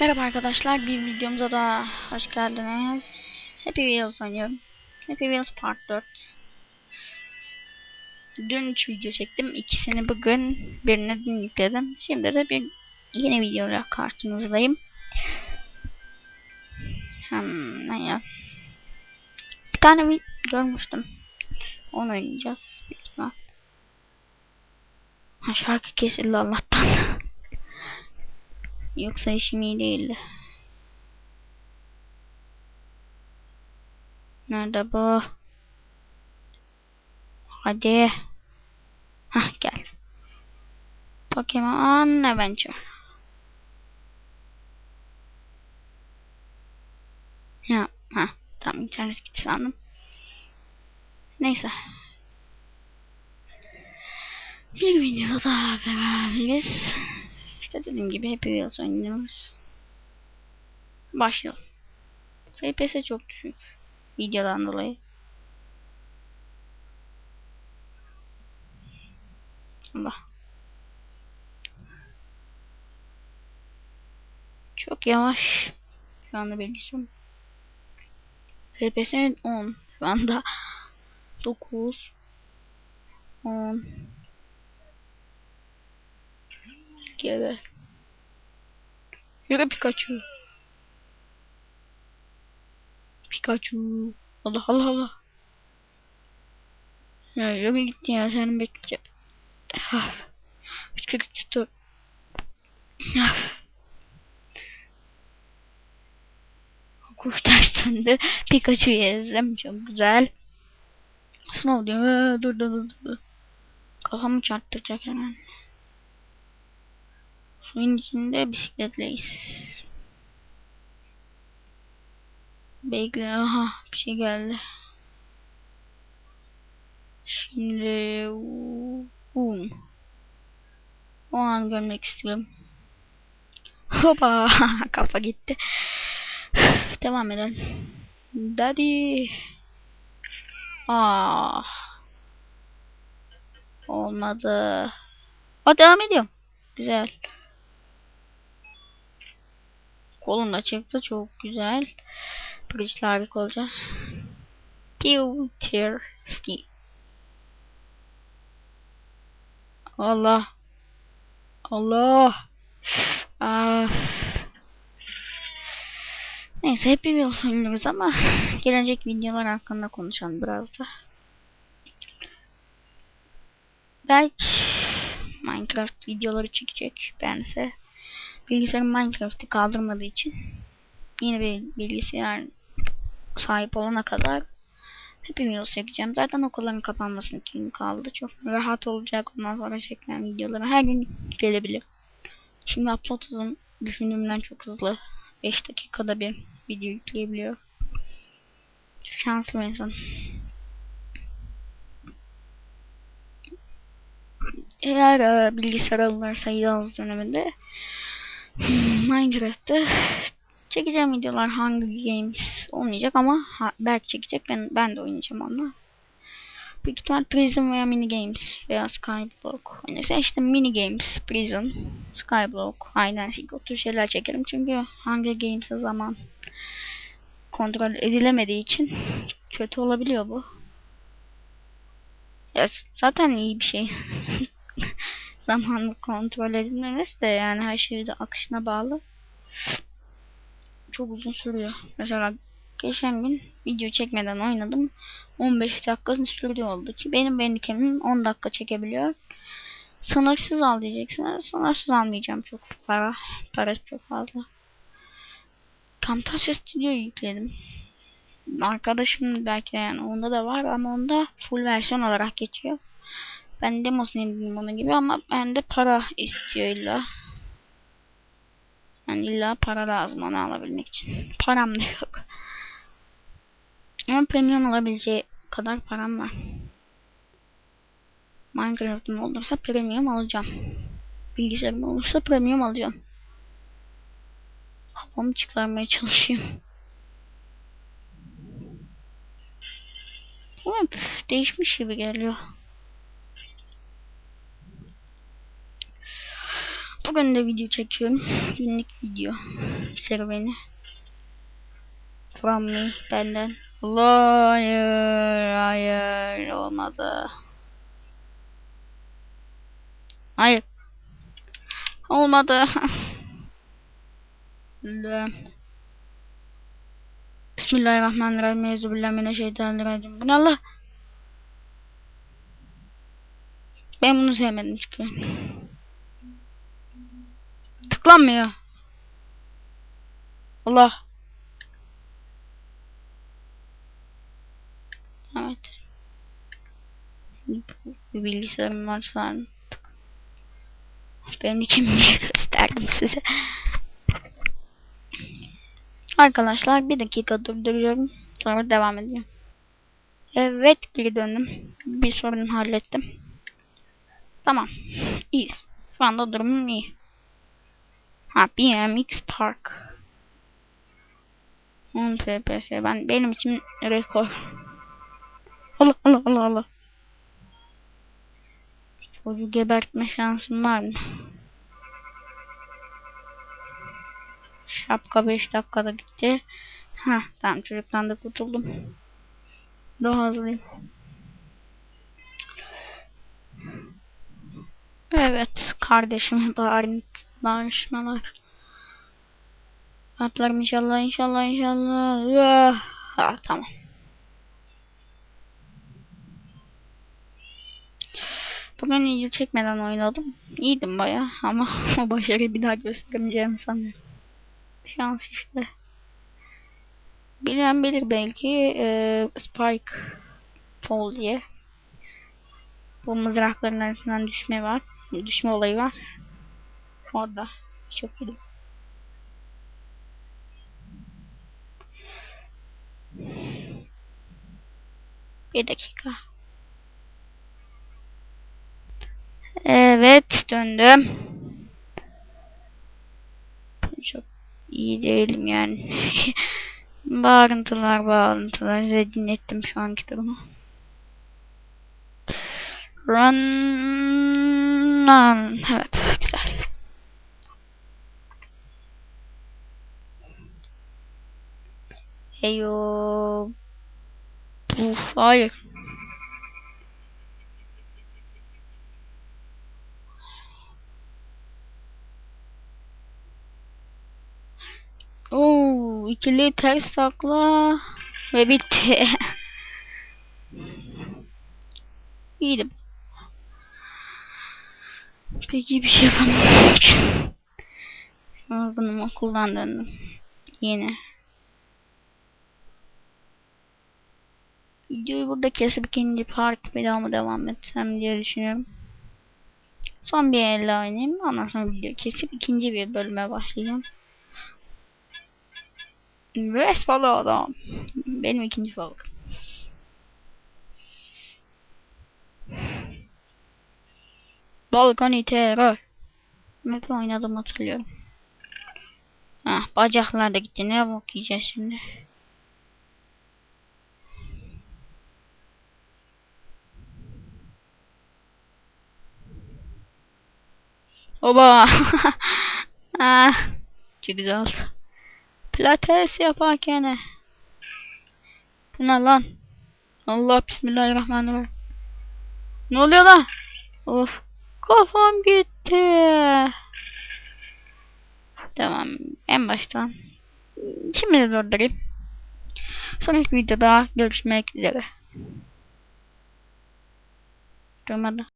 Merhaba arkadaşlar, bir videomuza da hoş geldiniz. Happy Wheels oynuyorum. Happy Wheels Part 4. Dün 3 video çektim. İkisini bugün, birini dün yükledim. Şimdi de bir yeni videoyla karşınızdayım. Hmm, ne ya? Bir tane video görmüştüm. Onu oynayacağız. Ha, şarkı kesildi Allah'tan. Yoksa işim iyi değildi. Nerede bu? Hadi. Hah gel. Pokemon Adventure. Ya, ha, tam internet gitti sandım. Neyse. Bir videoda daha beraberiz. İşte dediğim gibi Happy Wheels oynuyoruz. Başlayalım. FPS çok düşük. Videodan dolayı. Allah. Çok yavaş. Şu anda bilgisayarım. FPS 10. Şu anda 9 10 Geber. Yürü Pikachu. Pikachu. Allah Allah Allah. Ya yürü gitti ya senin bekleyeceğim. Ah. Pikachu. Ah. Kuş tersten de Pikachu'yu ezdim. Çok güzel. Snow diyor. Dur dur dur dur. Kafamı çarptıracak hemen. Suyun içinde bisikletleyiz. Bekle. Aha bir şey geldi. Şimdi um. O an görmek istiyorum. Hopa kafa gitti. Devam edelim. Daddy. Ah. Olmadı. O devam ediyorum. Güzel. Kolum da çıktı. Çok güzel. Bridge'le harika olacağız. Pewterski. Allah. Allah. Ah. Neyse hep bir yol oynuyoruz ama gelecek videolar hakkında konuşalım biraz da. Belki Minecraft videoları çekecek bense. Bilgisayarım Minecraft'ı kaldırmadığı için yeni bir bilgisayar sahip olana kadar hep video çekeceğim. Zaten okulların kapanmasının gün kaldı. Çok rahat olacak ondan sonra çekilen videoları her gün gelebilir. Şimdi upload hızım düşündüğümden çok hızlı. 5 dakikada bir video yükleyebiliyor. Şanslı insan. Eğer e, bilgisayar alınırsa yaz döneminde Minecraft'ta çekeceğim videolar Hunger Games olmayacak ama ha, belki çekecek ben ben de oynayacağım onunla. Büyük ihtimal Prison veya Mini Games veya Skyblock oynarsa işte Mini Games, Prison, Skyblock, Hide and Seek şeyler çekerim çünkü Hunger Games'e zaman kontrol edilemediği için kötü olabiliyor bu. Ya zaten iyi bir şey. Zamanlı kontrol edilmemesi de yani her şey de akışına bağlı. Çok uzun sürüyor. Mesela geçen gün video çekmeden oynadım. 15 dakika sürdü oldu ki benim benim 10 dakika çekebiliyor. Sınırsız al diyeceksiniz. Sınırsız almayacağım çok para. Parası çok fazla. Camtasia Studio yükledim. Arkadaşım belki yani onda da var ama onda full versiyon olarak geçiyor. Ben demosunu indirdim onun gibi ama bende para istiyor illa. Yani illa para lazım onu alabilmek için. Param da yok. Ama premium alabileceği kadar param var. Minecraft'ım olursa premium alacağım. Bilgisayarım olursa premium alacağım. Kafamı çıkarmaya çalışıyorum. Hep değişmiş gibi geliyor. Bugün de video çekiyorum. Günlük video serüveni. From me benden. Allah hayır hayır olmadı. Hayır. Olmadı. Bismillah. Bismillahirrahmanirrahim. Euzubillahimineşşeytanirracim. Bu ne Allah? Ben bunu sevmedim çünkü. Tıklanmıyor. Allah. Evet. Bilgisayarım var şu an. Benim kimliği gösterdim size. Arkadaşlar bir dakika durduruyorum. Sonra devam edeceğim. Evet geri döndüm. Bir sorun hallettim. Tamam. İyiyiz. Şu anda durumum iyi. Ha BMX Park. 10 FPS. Ben benim için rekor. Allah Allah Allah Allah. Çocuğu gebertme şansım var mı? Şapka 5 dakikada gitti. Ha tamam çocuktan da kurtuldum. Daha hızlıyım. Evet kardeşime bağır, bağırışmalar. Atlarım inşallah inşallah inşallah. Ha tamam. Bugün video çekmeden oynadım. İyiydim baya ama o başarıyı bir daha gösteremeyeceğim sanıyorum. Şans işte. Bilen bilir belki e, Spike Fall diye. Bu mızrakların arasından düşme var. Düşme olayı var. Orada. Çok iyi. Bir dakika. Evet döndüm. Çok iyi değilim yani. bağırıntılar bağırıntılar size dinlettim şu anki durumu. Run. Evet güzel. Heyo. Uf hayır. Oo, ikili ters takla ve bitti. İyiydi. Peki bir şey yapamadım. Yorgunumu kullandım. Yine. Videoyu burada kesip ikinci part bir daha mı devam etsem diye düşünüyorum. Son bir elle oynayayım. Ondan sonra video kesip ikinci bir bölüme başlayacağım. Vespalı adam. Benim ikinci favorim. Balkan terör. Map'i oynadım hatırlıyorum. Ah bacaklar da gitti. Ne bok şimdi. Oba. ah. Çok güzel. Pilates yaparken. Bu ne lan? Allah bismillahirrahmanirrahim. Ne oluyor lan? Of. Kafam gitti. Tamam. En baştan. Şimdi de durdurayım. Sonraki videoda görüşmek üzere. Durmadı.